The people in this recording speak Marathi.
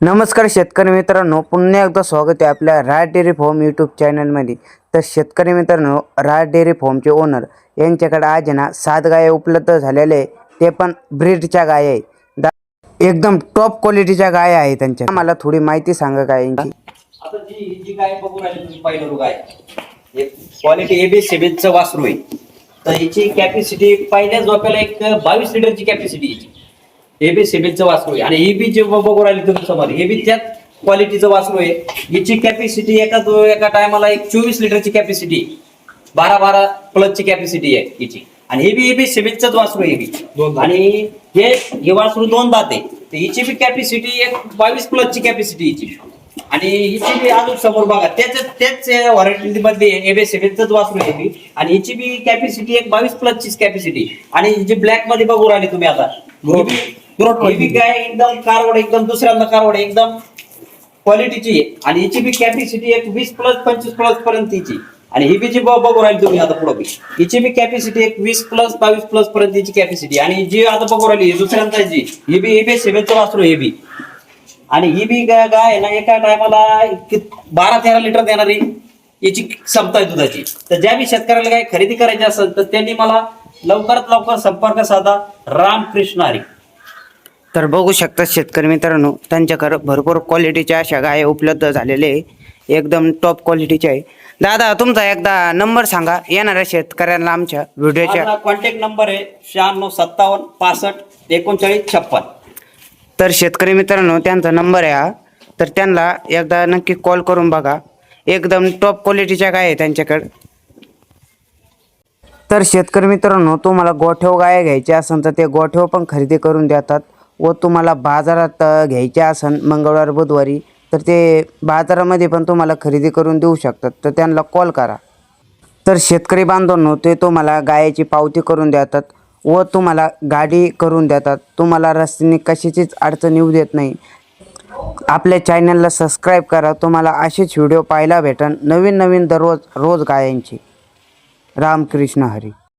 नमस्कार शेतकरी मित्रांनो पुन्हा एकदा स्वागत आहे आपल्या राज डेअरी फॉर्म यूट्यूब चॅनलमध्ये तर शेतकरी मित्रांनो राज डेअरी फॉर्मचे ओनर यांच्याकडे आज ना सात गाय उपलब्ध झालेले आहे. ते पण ब्रीडच्या गाय आहे एकदम टॉप क्वालिटीच्या गाय आहे त्यांच्या. मला थोडी माहिती सांगा गायांची. आता जी जी गाय बघून राहिली तुम्ही पहिलं गाय क्वालिटी एबी सेव्हनचं वासरू आहे. तर याची कॅपॅसिटी पहिल्या झोप्याला एक बावीस लिटरची कॅपॅसिटी याची. एबी सेव्हनचं वासरू आहे आणि ही बी जे बघून राहिली तुम्ही समोर हे बी त्याच क्वालिटीचं वासरू आहे हिची कॅपॅसिटी एका एका टायमाला एक चोवीस लिटरची कॅपॅसिटी बारा बारा प्लसची कॅपॅसिटी आहे हिची आणि हे बी एबी सेव्हनचंच वासरू आहे हे बी आणि हे हे वासरू दोन दात आहे. तर हिची बी कॅपॅसिटी एक बावीस प्लसची कॅपॅसिटी हिची आणि हिची बी अजून समोर बघा त्याच त्याच व्हरायटी मध्ये एबे सेव्हनच वासरू आहे बी आणि हिची बी कॅपॅसिटी एक बावीस प्लस ची कॅपॅसिटी आणि जी ब्लॅकमध्ये बघू राहिली तुम्ही आता ही बी- ही बी एकदम कारवड एकदम दुसऱ्यांदा कारवड एकदम क्वालिटीची आहे. आणि हिची बी कॅपॅसिटी एक वीस प्लस पंचवीस प्लस पर्यंत हिची आणि ही बी जी ब- बघू राहिली तुम्ही आता पुढे बी. हिची बी कॅपॅसिटी एक वीस प्लस बावीस प्लस पर्यंत हिची कॅपॅसिटी आणि जी आता बघू राहिली ही दुसऱ्यांदा जी ही बी एबी सेव्हनचं वासरू आहे हे बी. आणि ही बी गाय गाय आहे ना एका टायमाला बारा तेरा लिटर देणारी याची क्षमता आहे दुधाची. तर ज्या बी शेतकऱ्याला काय खरेदी करायची असेल तर त्यांनी मला लवकरात लवकर संपर्क साधा रामकृष्ण हरी. तर बघू शकता शेतकरी मित्रांनो त्यांच्याकडे भरपूर क्वालिटीच्या अशा गाय उपलब्ध झालेले एकदम टॉप क्वालिटीचे आहे. दादा तुमचा एकदा नंबर सांगा. येणाऱ्या शेतकऱ्यांना आमच्या व्हिडिओच्या कॉन्टॅक्ट नंबर आहे शहाण्णव सत्तावन्न पासष्ट एकोणचाळीस छप्पन. तर शेतकरी मित्रांनो त्यांचा नंबर आहे हा. तर त्यांना एकदा नक्की कॉल करून बघा. एकदम टॉप क्वालिटीच्या गाय आहे त्यांच्याकडे. तर शेतकरी मित्रांनो तुम्हाला गोठेव गाय घ्यायचे असेल तर ते गोठेव पण खरेदी करून देतात व तुम्हाला बाजारात घ्यायचे असेल मंगळवार बुधवारी तर ते बाजारामध्ये पण तुम्हाला खरेदी करून देऊ शकतात. तर त्यांना कॉल करा. तर शेतकरी बांधवांनो ते तुम्हाला गायाची पावती करून देतात व तुम्हाला गाडी करून देतात. तुम्हाला रस्त्याने कशाचीच अडचण येऊ देत नाही. आपल्या चॅनलला सबस्क्राईब करा. तुम्हाला असेच व्हिडिओ पाहायला भेटन नवीन नवीन दररोज रोज गायांची. रामकृष्ण हरी।